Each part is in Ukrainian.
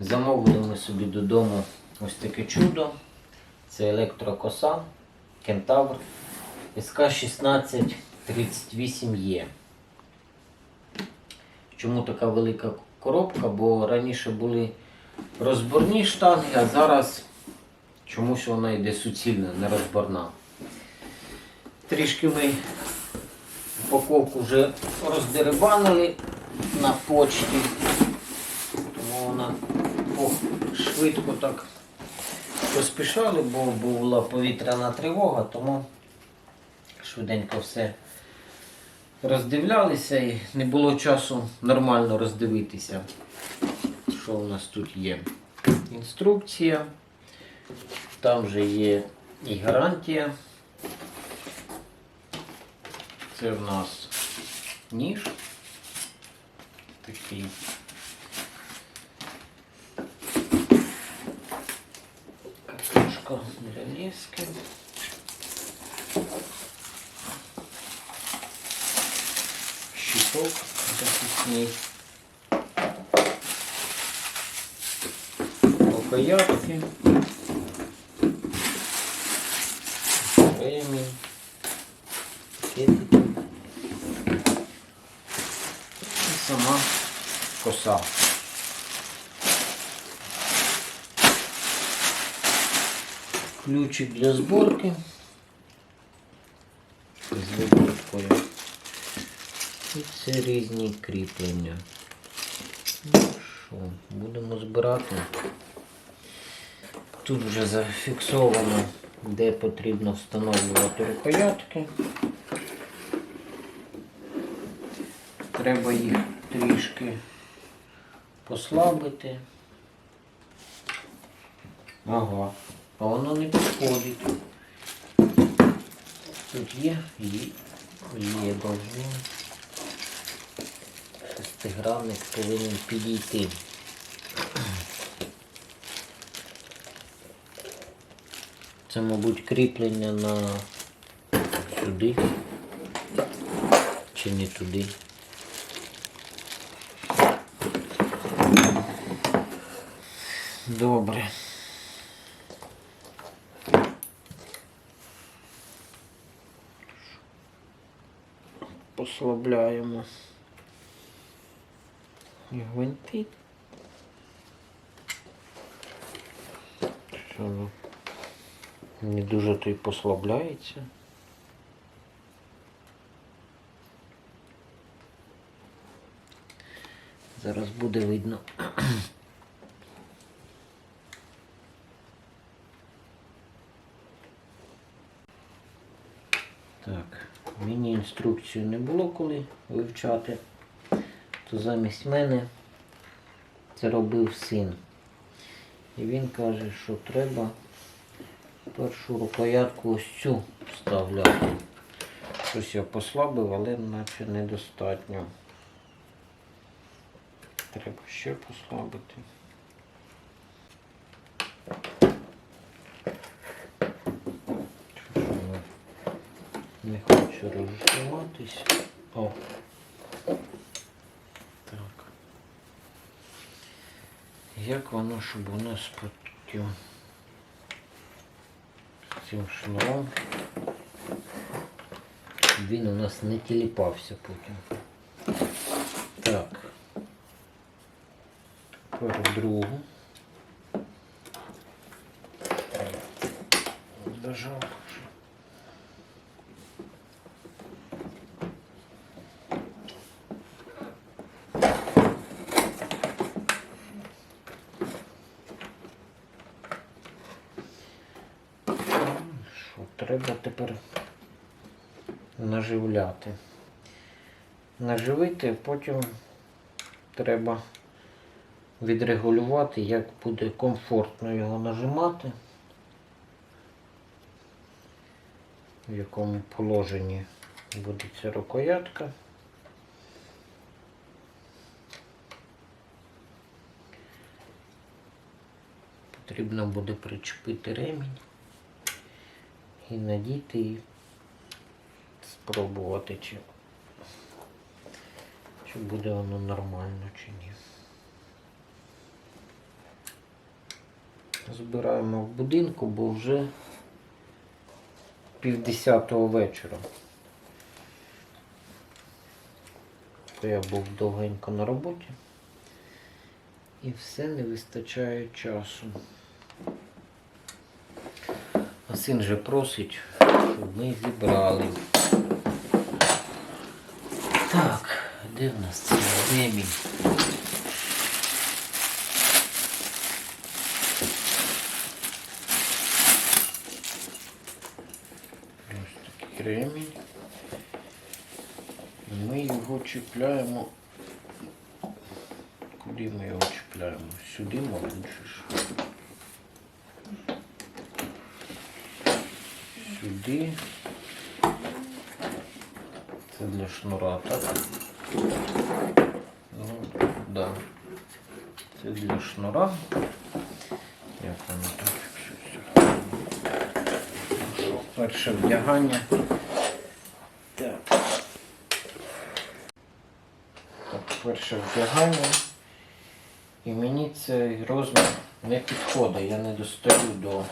Замовили ми собі додому ось таке чудо. Це електрокоса Кентавр СК 1638Е. Чому така велика коробка? Бо раніше були розборні штанги, а зараз чомусь вона йде суцільна, не розборна. Трішки ми упаковку вже роздерибанили на почті, тому вона ох, швидко так поспішали, бо була повітряна тривога, тому швиденько все роздивлялися і не було часу нормально роздивитися, що у нас тут є. Інструкція, там же є і гарантія. Це в нас ніж такий. Для лески. Щиток захисний. Рукоятки. Ремінь. Пакетики. І сама коса. Ключик для зборки. З виборкою. І це різні кріплення. Ну що, будемо збирати. Тут вже зафіксовано, де потрібно встановлювати рукоятки. Треба їх трішки послабити. Ага, а воно не підходить. Тут є, є, є должно. Шестигранник повинен підійти. Це, мабуть, кріплення на сюди. Чи не туди. Добре. Послабляємо гвинти. Що ну, не дуже то й послабляється. Зараз буде видно. Так, мені інструкцію не було коли вивчати, то замість мене це робив син. І він каже, що треба першу рукоятку ось цю вставляти. Щось я послабив, але наче недостатньо. Треба ще послабити. Що ж воно Хочу. О. Так. Як воно, щоб у нас потім цим шнуром він у нас не тіліпався потім. Так. Тепер другу. Зажав. Що, треба тепер наживляти. Наживити, потім треба відрегулювати, як буде комфортно його нажимати, в якому положенні буде ця рукоятка. Потрібно буде причепити ремінь і надіти і спробувати, чи, чи буде воно нормально чи ні. збираємо в будинку, бо вже півдесятого вечора. Я був довгенько на роботі. І все не вистачає часу. А син же просить, щоб ми зібрали. Так, де в нас цей ремінь? Ось такий ремінь. Ми його чіпляємо. Куди ми його чіпляємо? Сюди, чи що? Сюди. Це для шнура, так? Ну, да. Це для шнура. Як воно все, все. Перше вдягання. Так. Так, перше вдягання. І мені цей розмір не підходить. Я не достаю до,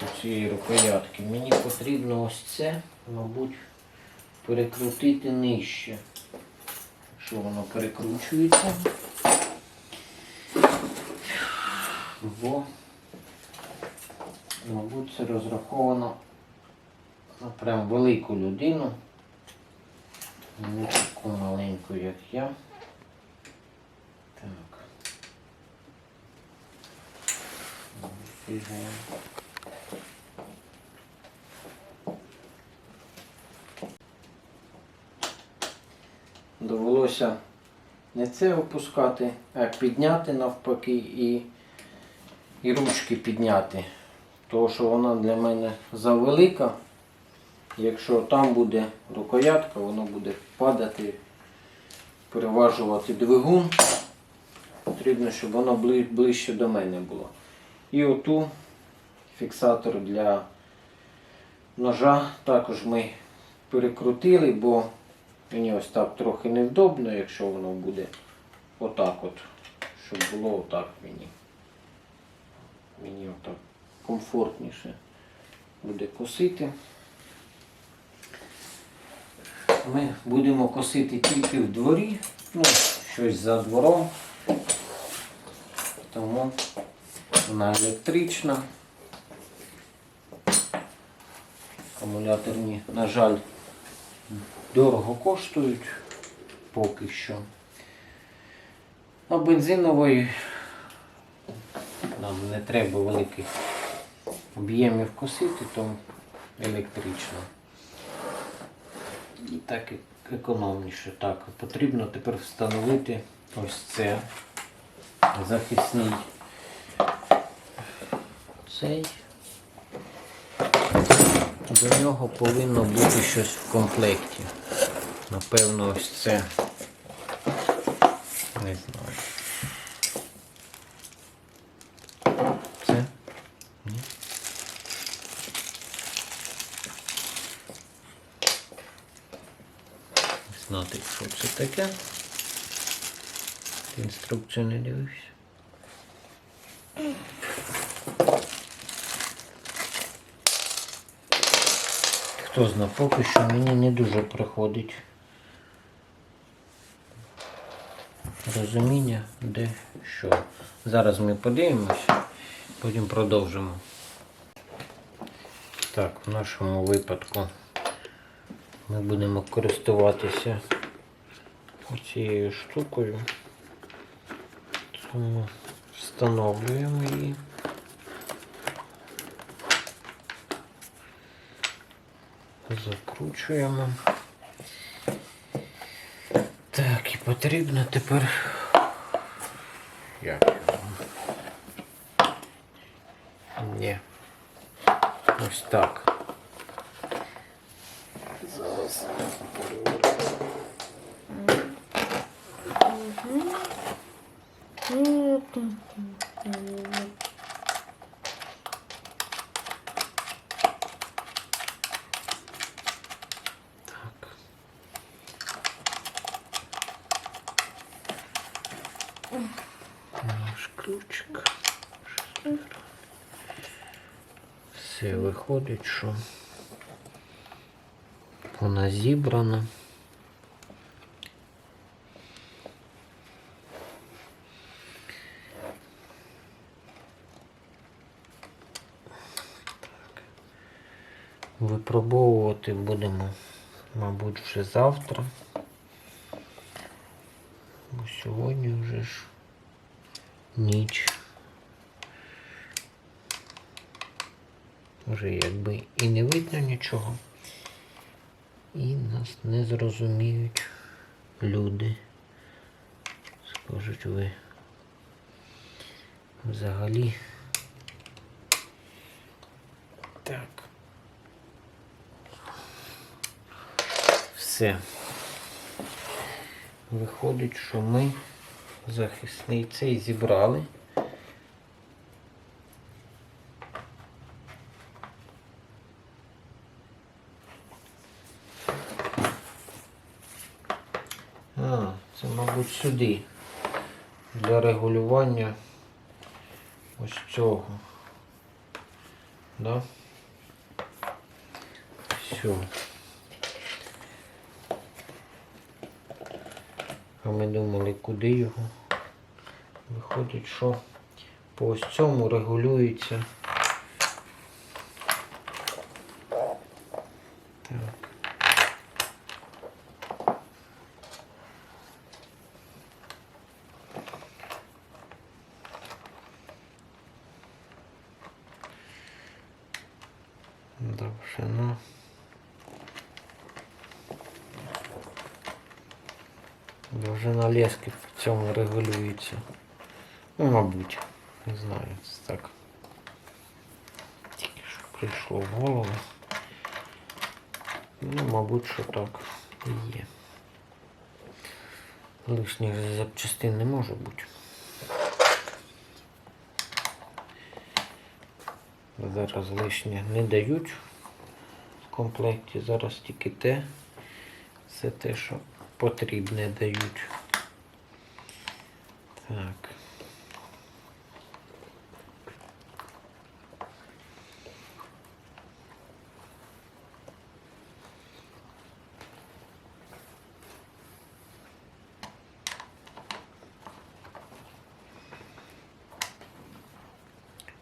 до цієї рукоятки. Мені потрібно ось це, мабуть, перекрутити нижче. Якщо воно перекручується. Бо, мабуть, це розраховано на прям велику людину. Не таку маленьку, як я. Так. Фігня. Довелося не це опускати, а підняти навпаки і, і ручки підняти. Тому що вона для мене завелика. Якщо там буде рукоятка, воно буде падати, переважувати двигун. Потрібно, щоб воно ближче до мене було. І оту фіксатор для ножа також ми перекрутили, бо мені ось так трохи невдобно, якщо воно буде отак от, щоб було отак мені. Мені отак комфортніше буде косити. Ми будемо косити тільки в дворі, ну, щось за двором. Тому вона електрична. Акумуляторні, на жаль, дорого коштують поки що. А бензинової нам не треба великих об'ємів косити, то електрично. І так економніше. Так, потрібно тепер встановити ось це захисний цей. До нього повинно бути щось в комплекті. Напевно, ось це. Не знаю. Це? Ні. Знати, що це таке. Інструкцію не дивився. Хто зна, поки що мені не дуже приходить розуміння, де що. Зараз ми подивимося, потім продовжимо. Так, в нашому випадку ми будемо користуватися цією штукою. Тому встановлюємо її. Закручуємо. Так, і потрібно тепер. Як його? Ні. Ось так. Зараз. Так. Наш ключик. Все виходить, що вона зібрана. Випробовувати будемо, мабуть, вже завтра. Бо сьогодні вже ж ніч. Вже якби і не видно нічого. І нас не зрозуміють люди. Скажуть ви взагалі. Так. Все. Виходить, що ми захисний цей зібрали. А, це, мабуть, сюди. Для регулювання ось цього. Да? Все. Ми думали, куди його. Виходить, що по ось цьому регулюється. Так. Довжина. Довжина лески в цьому регулюється. Ну, мабуть, не знаю, це так. Тільки що прийшло в голову. Ну, мабуть, що так і є. Лишніх запчастин не може бути. Зараз лишнє не дають в комплекті. Зараз тільки те. Це те, що потрібне дають. Так.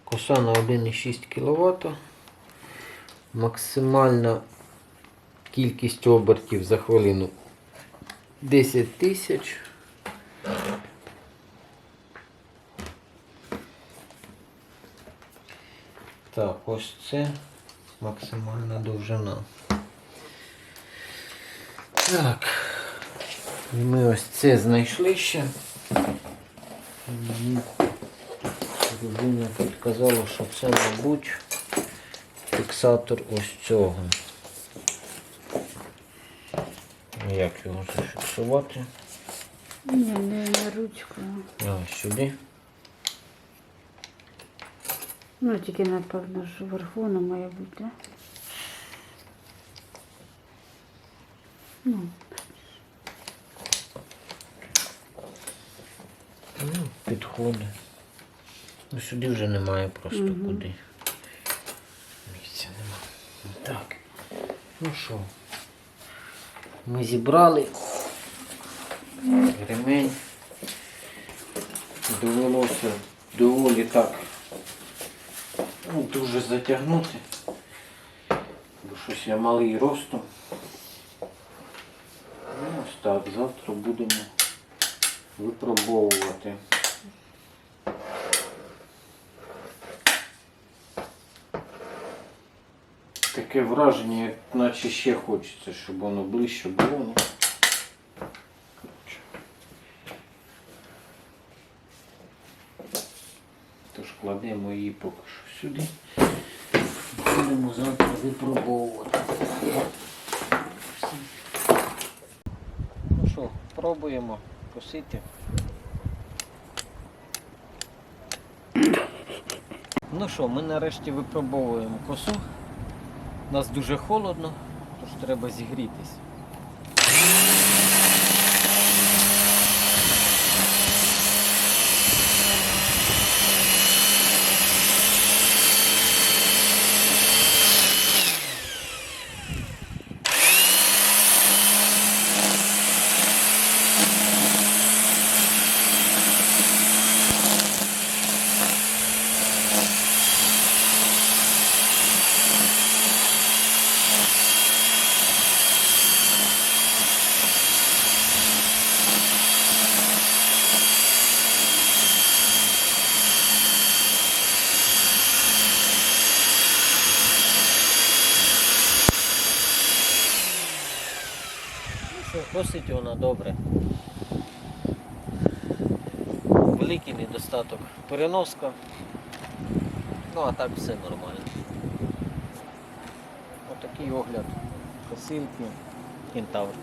Коса на 1,6 кВт. Максимальна кількість обертів за хвилину 10 тисяч. Так, ось це максимальна довжина. Так. І ми ось це знайшли ще. Людина підказала, що це, мабуть, фіксатор ось цього. Як його зафіксувати? Ні, не на ручку. А, сюди. Ну, тільки, напевно, ж вверху воно має бути. Ну, Ну, підходить. Ну, сюди вже немає просто Мгм. куди. Місця немає. Так. Ну що? Ми зібрали ремень. Довелося доволі так дуже затягнути. Бо щось я малий ростом. Ну, ось так, завтра будемо випробовувати. Таке враження, як наче ще хочеться, щоб воно ближче було. Ну. Коротше. Тож кладемо її поки що сюди. Будемо завтра випробовувати. Ну що, пробуємо косити. Ну що, ми нарешті випробовуємо косу. У нас дуже холодно, тож треба зігрітись. Косить вона добре. Великий недостаток переноска. Ну а так все нормально. Отакий огляд косилки кентавр.